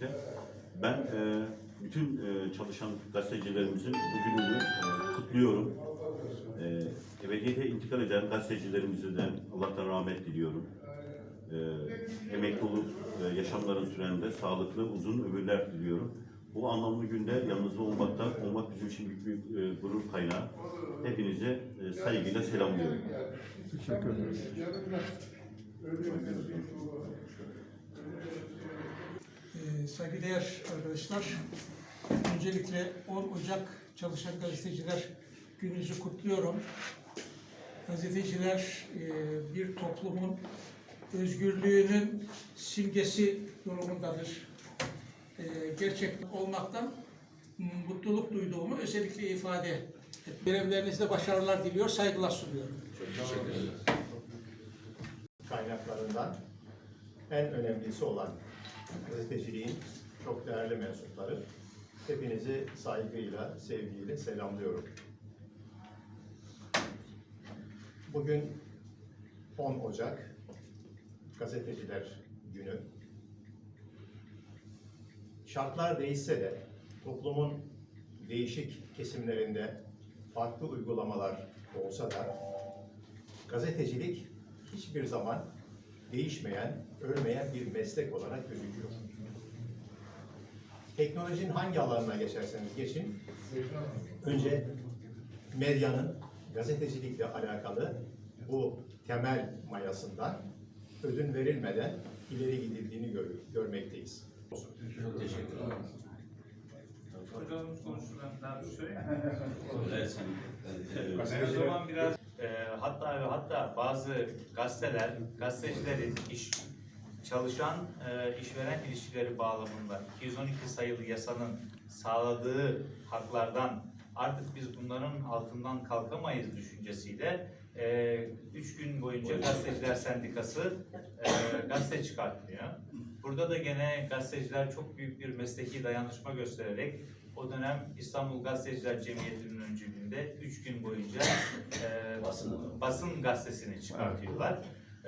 gelmekte. Ben e, bütün e, çalışan gazetecilerimizin bugününü e, kutluyorum. E, ebediyete intikal eden gazetecilerimizden Allah'tan rahmet diliyorum. E, emekli olup e, yaşamların sürende sağlıklı, uzun ömürler diliyorum. Bu anlamlı günde yanınızda olmaktan olmak bizim için büyük bir e, gurur kaynağı. Hepinize e, saygıyla selamlıyorum. Teşekkür ederiz. Saygıdeğer arkadaşlar, öncelikle 10 Ocak Çalışan Gazeteciler Gününüzü kutluyorum. Gazeteciler e, bir toplumun özgürlüğünün simgesi durumundadır. E, Gerçek olmaktan mutluluk duyduğumu özellikle ifade. Görevlerinizde başarılar diliyor, saygılar sunuyorum. kaynaklarından en önemlisi olan gazeteciliğin çok değerli mensupları. Hepinizi saygıyla, sevgiyle selamlıyorum. Bugün 10 Ocak Gazeteciler Günü. Şartlar değişse de toplumun değişik kesimlerinde farklı uygulamalar olsa da gazetecilik hiçbir zaman değişmeyen, ölmeyen bir meslek olarak gözüküyor. Teknolojinin hangi alanına geçerseniz geçin, önce medyanın gazetecilikle alakalı bu temel mayasından ödün verilmeden ileri gidildiğini gör- görmekteyiz. Hocamız konuştu ben daha bir şey? Ben o zaman biraz hatta ve hatta bazı gazeteler, gazetecilerin iş çalışan e, işveren ilişkileri bağlamında 212 sayılı yasanın sağladığı haklardan artık biz bunların altından kalkamayız düşüncesiyle e, üç gün boyunca gazeteciler sendikası e, gazete çıkartmıyor. Burada da gene gazeteciler çok büyük bir mesleki dayanışma göstererek o dönem İstanbul Gazeteciler Cemiyeti'nin öncülüğünde üç gün boyunca e, basın gazetesini çıkartıyorlar.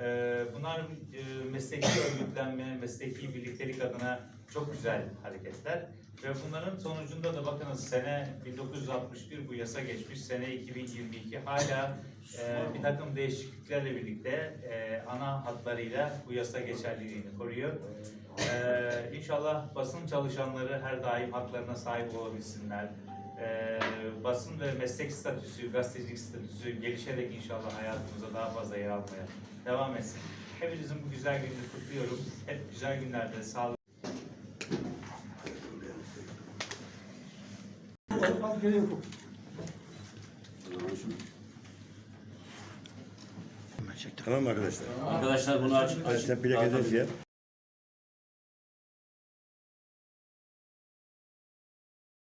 E, bunlar e, mesleki örgütlenme, mesleki birliktelik adına çok güzel hareketler. Ve bunların sonucunda da bakınız sene 1961 bu yasa geçmiş, sene 2022 hala e, bir takım değişikliklerle birlikte e, ana hatlarıyla bu yasa geçerliliğini koruyor. Ee, inşallah basın çalışanları her daim haklarına sahip olabilsinler. Ee, basın ve meslek statüsü, gazetecilik statüsü gelişerek inşallah hayatımıza daha fazla yer almaya devam etsin. Hepinizin bu güzel gününü kutluyorum. Hep güzel günlerde sağlık. Tamam mı arkadaşlar? Arkadaşlar bunu aç. Hadi sen plak edeceğiz ya.